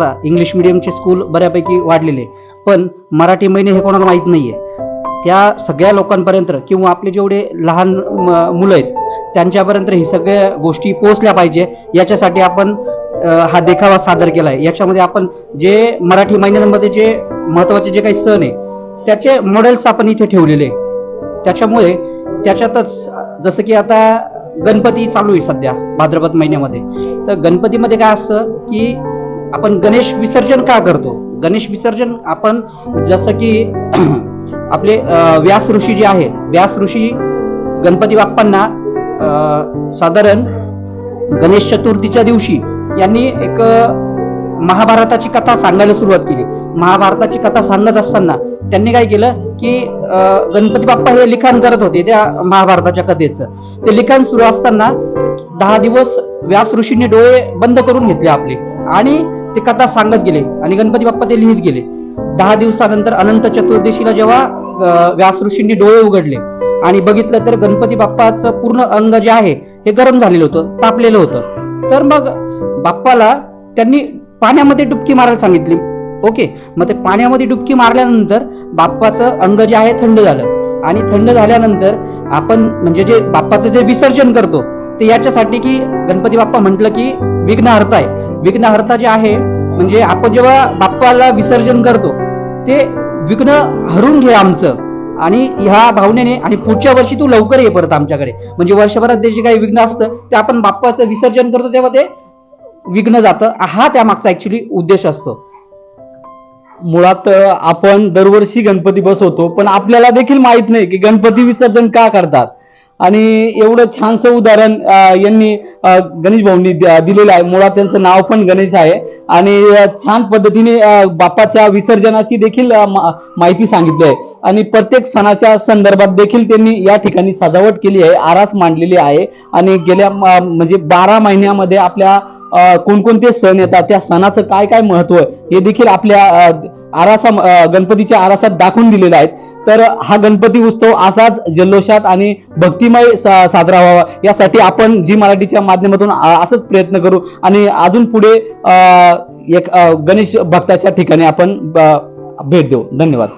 आता English मिडियमचे school बऱ्यापैकी वाढलेले. पण मराठी महिने हे कोणाला माहीत नाहीये. त्या सगळ्या लोकांपर्यंत किंवा आपले जेवढे लहान मुलं आहेत त्यांच्यापर्यंत ही सगळ्या गोष्टी पोहोचल्या पाहिजे. याच्यासाठी आपण हा देखावा सादर केला आहे याच्यामध्ये आपण जे मराठी महिन्यांमध्ये जे महत्त्वाचे जे काही सण आहे त्याचे मॉडेल्स आपण इथे ठेवलेले त्याच्यामुळे त्याच्यातच जसं की आता गणपती चालू आहे सध्या भाद्रपद महिन्यामध्ये. तर गणपतीमध्ये काय असतं की आपण गणेश विसर्जन का करतो? गणेश विसर्जन आपण जसं की आपले व्यास ऋषी जे आहे व्यास ऋषी गणपती बाप्पांना अं, साधारण गणेश चतुर्थीच्या दिवशी यांनी एक महाभारताची कथा सांगायला सुरुवात केली. महाभारताची कथा सांगत असताना त्यांनी काय केलं की अं, गणपती बाप्पा हे लिखाण करत होते त्या महाभारताच्या कथेचं. ते लिखाण सुरू असताना दहा दिवस व्यास ऋषींनी डोळे बंद करून घेतले आपले. आणि ते कथा सांगत गेले आणि गणपती बाप्पा ते लिहित गेले. दहा दिवसानंतर अनंत चतुर्दशीला जेव्हा व्यास ऋषींनी डोळे उघडले आणि बघितलं तर गणपती बाप्पाचं पूर्ण अंग जे आहे हे गरम झालेलं होतं तापलेलं होतं. तर मग बाप्पाला त्यांनी पाण्यामध्ये डुबकी मारायला सांगितली. ओके मग ते पाण्यामध्ये डुबकी मारल्यानंतर बाप्पाचं अंग जे आहे थंड झालं. आणि थंड झाल्यानंतर आपण म्हणजे जे बाप्पाचं जे विसर्जन करतो ते याच्यासाठी की गणपती बाप्पा म्हटलं की विघ्नहर्ता आहे. विघ्नहर्ता जे आहे म्हणजे आपण जेव्हा बाप्पाला विसर्जन करतो ते विघ्न हरून घे आमचं. आणि ह्या भावनेने आणि पुढच्या वर्षी तू लवकर ये परत आमच्याकडे. म्हणजे वर्षभरात ते जे काही विघ्न असतं ते आपण बाप्पाचं विसर्जन करतो तेव्हा ते विघ्न जातं. हा त्यामागचा ऍक्च्युली उद्देश असतो. मुळात आपण दरवर्षी गणपती बसवतो पण आपल्याला देखील माहीत नाही की गणपती विसर्जन का करतात. आणि एवढं छानसं उदाहरण यांनी गणेश भाऊंनी दिलेलं आहे. मुळात त्यांचं नाव पण गणेश आहे. आणि छान पद्धतीने बापाच्या बाप्पाच्या विसर्जनाची देखील माहिती सांगितली आहे. आणि प्रत्येक सणाच्या संदर्भात देखील त्यांनी या ठिकाणी सजावट केली आहे आरास मांडलेली आहे. आणि गेल्या म्हणजे बारा महिन्यामध्ये आपल्या कोणकोणते सण येतात त्या सणाचं काय काय महत्त्व आहे हे देखील आपल्या आरासा गणपतीच्या आरासात दाखवून दिलेलं आहे. तर हा गणपती उत्सव असाच जल्लोषात आणि भक्तिमय सा- साजरा व्हावा. यासाठी आपण जी मराठीच्या माध्यमातून असंच प्रयत्न करू. आणि अजून पुढे एक गणेश भक्ताच्या ठिकाणी आपण भेट देऊ. धन्यवाद.